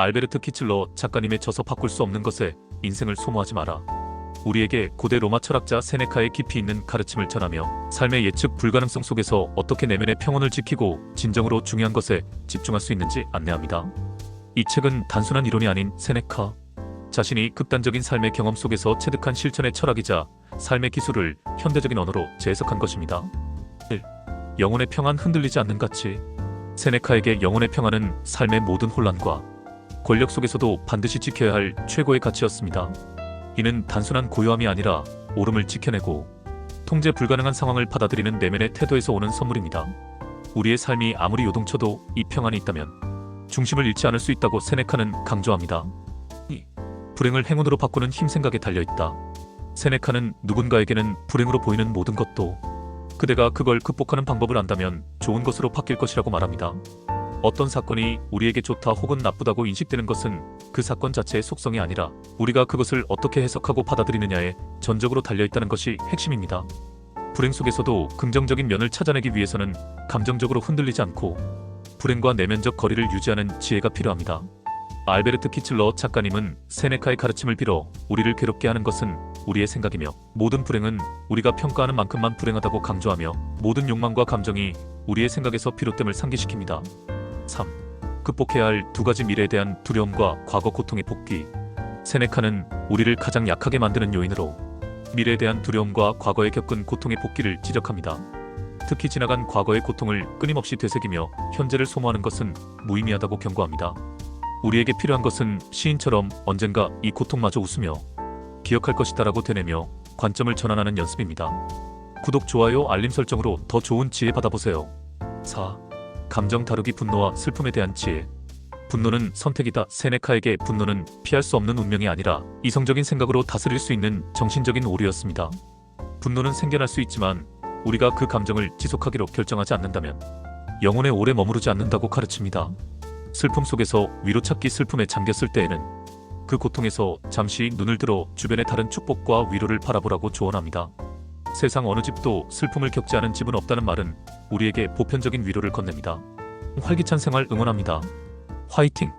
알베르트 키칠러 작가님의 저서 바꿀 수 없는 것에 인생을 소모하지 마라. 우리에게 고대 로마 철학자 세네카의 깊이 있는 가르침을 전하며 삶의 예측 불가능성 속에서 어떻게 내면의 평온을 지키고 진정으로 중요한 것에 집중할 수 있는지 안내합니다. 이 책은 단순한 이론이 아닌 세네카 자신이 극단적인 삶의 경험 속에서 체득한 실천의 철학이자 삶의 기술을 현대적인 언어로 재해석한 것입니다. 1. 영혼의 평안 흔들리지 않는 가치 세네카에게 영혼의 평안은 삶의 모든 혼란과 권력 속에서도 반드시 지켜야 할 최고의 가치였습니다. 이는 단순한 고요함이 아니라 오름을 지켜내고 통제 불가능한 상황을 받아들이는 내면의 태도에서 오는 선물입니다. 우리의 삶이 아무리 요동쳐도 이 평안이 있다면 중심을 잃지 않을 수 있다고 세네카는 강조합니다. 이 불행을 행운으로 바꾸는 힘 생각에 달려 있다. 세네카는 누군가에게는 불행으로 보이는 모든 것도 그대가 그걸 극복하는 방법을 안다면 좋은 것으로 바뀔 것이라고 말합니다. 어떤 사건이 우리에게 좋다 혹은 나쁘다고 인식되는 것은 그 사건 자체의 속성이 아니라 우리가 그것을 어떻게 해석하고 받아들이느냐에 전적으로 달려있다는 것이 핵심입니다. 불행 속에서도 긍정적인 면을 찾아내기 위해서는 감정적으로 흔들리지 않고 불행과 내면적 거리를 유지하는 지혜가 필요합니다. 알베르트 키칠러 작가님은 세네카의 가르침을 빌어 우리를 괴롭게 하는 것은 우리의 생각이며 모든 불행은 우리가 평가하는 만큼만 불행하다고 강조하며 모든 욕망과 감정이 우리의 생각에서 비롯됨을 상기시킵니다. 3. 극복해야 할 두 가지 미래에 대한 두려움과 과거 고통의 복귀. 세네카는 우리를 가장 약하게 만드는 요인으로 미래에 대한 두려움과 과거에 겪은 고통의 복귀를 지적합니다. 특히 지나간 과거의 고통을 끊임없이 되새기며 현재를 소모하는 것은 무의미하다고 경고합니다. 우리에게 필요한 것은 시인처럼 언젠가 이 고통마저 웃으며 기억할 것이다라고 되뇌며 관점을 전환하는 연습입니다. 구독, 좋아요, 알림 설정으로 더 좋은 지혜 받아보세요. 4. 감정 다루기 분노와 슬픔에 대한 지혜. 분노는 선택이다. 세네카에게 분노는 피할 수 없는 운명이 아니라 이성적인 생각으로 다스릴 수 있는 정신적인 오류였습니다. 분노는 생겨날 수 있지만 우리가 그 감정을 지속하기로 결정하지 않는다면 영혼에 오래 머무르지 않는다고 가르칩니다. 슬픔 속에서 위로 찾기 슬픔에 잠겼을 때에는 그 고통에서 잠시 눈을 들어 주변의 다른 축복과 위로를 바라보라고 조언합니다. 세상 어느 집도 슬픔을 겪지 않은 집은 없다는 말은 우리에게 보편적인 위로를 건넵니다. 활기찬 생활 응원합니다. 화이팅!